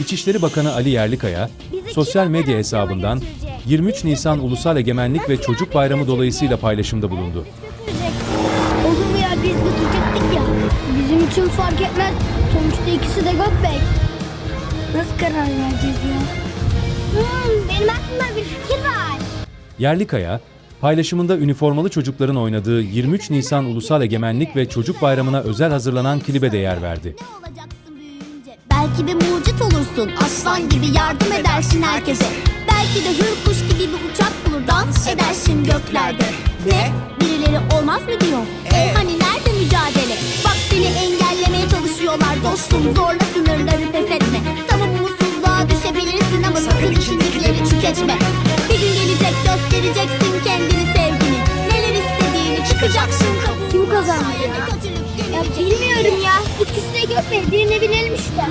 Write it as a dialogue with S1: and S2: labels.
S1: İçişleri Bakanı Ali Yerlikaya, sosyal medya hesabından 23 Nisan Ulusal Egemenlik ve Çocuk Bayramı dolayısıyla paylaşımda bulundu.
S2: Olur mu ya biz götürecektik ya. Bizim için fark etmez. Sonuçta ikisi de Gökbey. Nasıl karar vereceğiz ya? Hmm, benim aklımda bir fikir var.
S1: Yerlikaya, paylaşımında üniformalı çocukların oynadığı 23 Nisan Ulusal Egemenlik ve Çocuk Bayramı'na özel hazırlanan klibe de yer verdi.
S3: Belki bir mucit olursun. Aslan gibi yardım edersin herkese. Belki de hür kuş gibi bir uçak bulur. Dans edersin göklerde. Ne? Birileri olmaz mı diyor. E hani nerede mücadele? Bak seni engellemeye çalışıyorlar dostum. Zorla sınırları pes etme. Tamam umutsuzluğa düşebilirsin ama sakın içindekileri tüketme. Bir gün gelecek göstereceksin kendini sevgini. Neler istediğini çıkacaksın kabuğuna.
S2: Kim kazandı ya? Ya bilmiyorum Gökbey. Birine binelim işte.